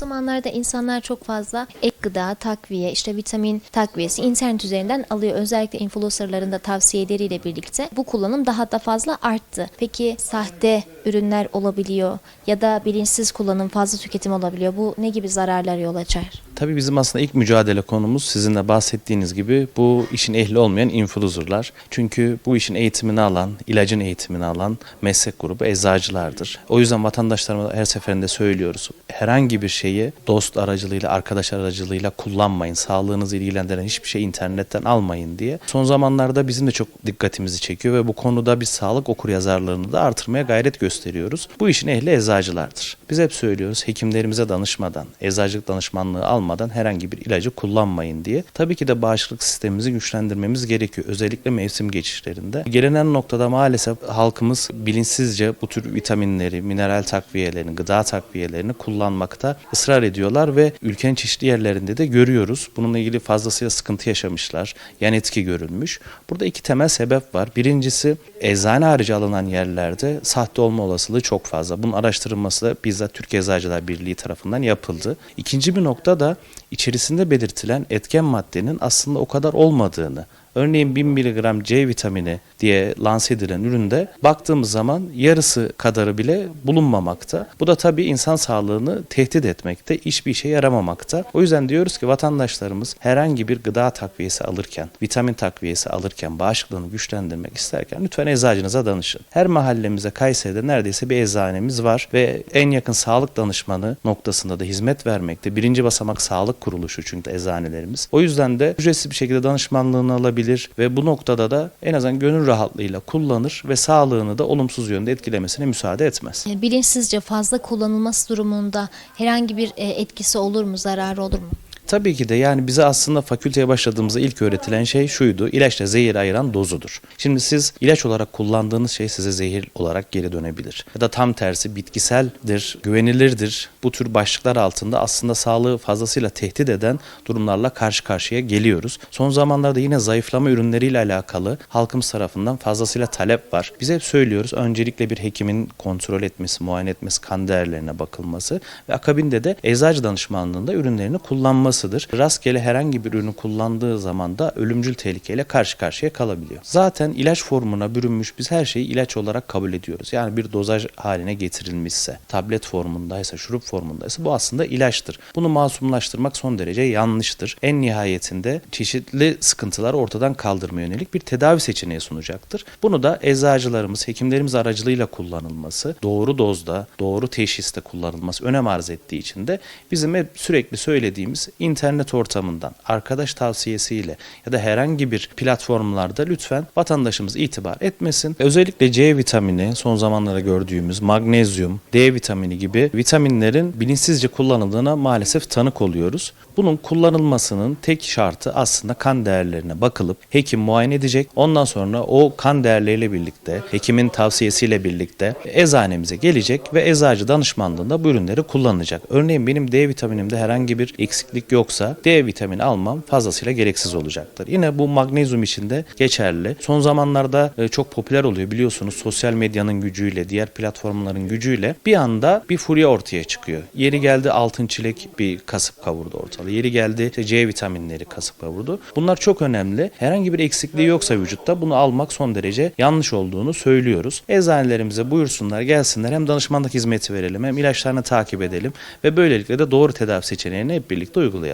zamanlarda insanlar çok fazla ek gıda, takviye, işte vitamin takviyesi internet üzerinden alıyor. Özellikle influencerların da tavsiyeleriyle birlikte bu kullanım daha da fazla arttı. Peki sahte ürünler olabiliyor ya da bilinçsiz kullanım, fazla tüketim olabiliyor. Bu ne gibi zararlar yol açar? Tabii bizim aslında ilk mücadele konumuz sizin de bahsettiğiniz gibi bu işin ehli olmayan influencerlar. Çünkü bu işin eğitimini alan, ilacın eğitimini alan meslek grubu eczacılardır. O yüzden vatandaşlarıma her seferinde söylüyoruz. Herhangi bir şeyi dost aracılığıyla, arkadaş aracılığıyla kullanmayın. Sağlığınızı ilgilendiren hiçbir şey internetten almayın diye. Son zamanlarda bizim de çok dikkatimizi çekiyor ve bu konuda biz sağlık okuryazarlığını da artırmaya gayret gösteriyoruz. Bu işin ehli eczacılardır. Biz hep söylüyoruz hekimlerimize danışmadan, eczacılık danışmanlığı almadan herhangi bir ilacı kullanmayın diye. Tabii ki de bağışıklık sistemimizi güçlendirmemiz gerekiyor. Özellikle mevsim geçişlerinde. Gelinen noktada maalesef halkımız bilinçsizce bu tür vitaminleri, mineral takviyelerini, gıda takviyelerini kullanmakta ısrar ediyorlar ve ülkenin çeşitli yerlerinde de görüyoruz. Bununla ilgili fazlasıyla sıkıntı yaşamışlar. Yan etki görülmüş. Burada iki temel sebep var. Birincisi eczane harici alınan yerlerde sahte olma olasılığı çok fazla. Bunun araştırılması da bizzat Türkiye Eczacılar Birliği tarafından yapıldı. İkinci bir nokta da içerisinde belirtilen etken maddenin aslında o kadar olmadığını Örneğin 1000 mg C vitamini diye lanse edilen üründe baktığımız zaman yarısı kadarı bile bulunmamakta. Bu da tabii insan sağlığını tehdit etmekte, hiçbir işe yaramamakta. O yüzden diyoruz ki vatandaşlarımız herhangi bir gıda takviyesi alırken, vitamin takviyesi alırken, bağışıklığını güçlendirmek isterken lütfen eczacınıza danışın. Her mahallemize Kayseri'de neredeyse bir eczanemiz var ve en yakın sağlık danışmanı noktasında da hizmet vermekte. Birinci basamak sağlık kuruluşu çünkü eczanelerimiz. O yüzden de ücretsiz bir şekilde danışmanlığını alabilir ve bu noktada da en azından gönül rahatlığıyla kullanır ve sağlığını da olumsuz yönde etkilemesine müsaade etmez. E, Bilinçsizce fazla kullanılması durumunda herhangi bir e, etkisi olur mu, zararı olur mu? Tabii ki de yani bize aslında fakülteye başladığımızda ilk öğretilen şey şuydu. İlaçla zehir ayıran dozudur. Şimdi siz ilaç olarak kullandığınız şey size zehir olarak geri dönebilir. Ya da tam tersi bitkiseldir, güvenilirdir. Bu tür başlıklar altında aslında sağlığı fazlasıyla tehdit eden durumlarla karşı karşıya geliyoruz. Son zamanlarda yine zayıflama ürünleriyle alakalı halkımız tarafından fazlasıyla talep var. Biz hep söylüyoruz öncelikle bir hekimin kontrol etmesi, muayene etmesi, kan değerlerine bakılması ve akabinde de eczacı danışmanlığında ürünlerini kullanması olmasıdır. Rastgele herhangi bir ürünü kullandığı zaman da ölümcül tehlikeyle karşı karşıya kalabiliyor. Zaten ilaç formuna bürünmüş biz her şeyi ilaç olarak kabul ediyoruz. Yani bir dozaj haline getirilmişse, tablet formundaysa, şurup formundaysa bu aslında ilaçtır. Bunu masumlaştırmak son derece yanlıştır. En nihayetinde çeşitli sıkıntılar ortadan kaldırmaya yönelik bir tedavi seçeneği sunacaktır. Bunu da eczacılarımız, hekimlerimiz aracılığıyla kullanılması, doğru dozda, doğru teşhiste kullanılması önem arz ettiği için de bizim hep sürekli söylediğimiz internet ortamından arkadaş tavsiyesiyle ya da herhangi bir platformlarda lütfen vatandaşımız itibar etmesin. Özellikle C vitamini son zamanlarda gördüğümüz magnezyum, D vitamini gibi vitaminlerin bilinçsizce kullanıldığına maalesef tanık oluyoruz. Bunun kullanılmasının tek şartı aslında kan değerlerine bakılıp hekim muayene edecek. Ondan sonra o kan değerleriyle birlikte, hekimin tavsiyesiyle birlikte eczanemize gelecek ve eczacı danışmanlığında bu ürünleri kullanacak. Örneğin benim D vitaminimde herhangi bir eksiklik yoksa D vitamini almam fazlasıyla gereksiz olacaktır. Yine bu magnezyum için de geçerli. Son zamanlarda e, çok popüler oluyor biliyorsunuz sosyal medyanın gücüyle, diğer platformların gücüyle bir anda bir furya ortaya çıkıyor. Yeri geldi altın çilek bir kasıp kavurdu ortalığı. Yeri geldi işte C vitaminleri kasıp kavurdu. Bunlar çok önemli. Herhangi bir eksikliği yoksa vücutta bunu almak son derece yanlış olduğunu söylüyoruz. Eczanelerimize buyursunlar gelsinler hem danışmanlık hizmeti verelim hem ilaçlarını takip edelim ve böylelikle de doğru tedavi seçeneğini hep birlikte uygulayalım.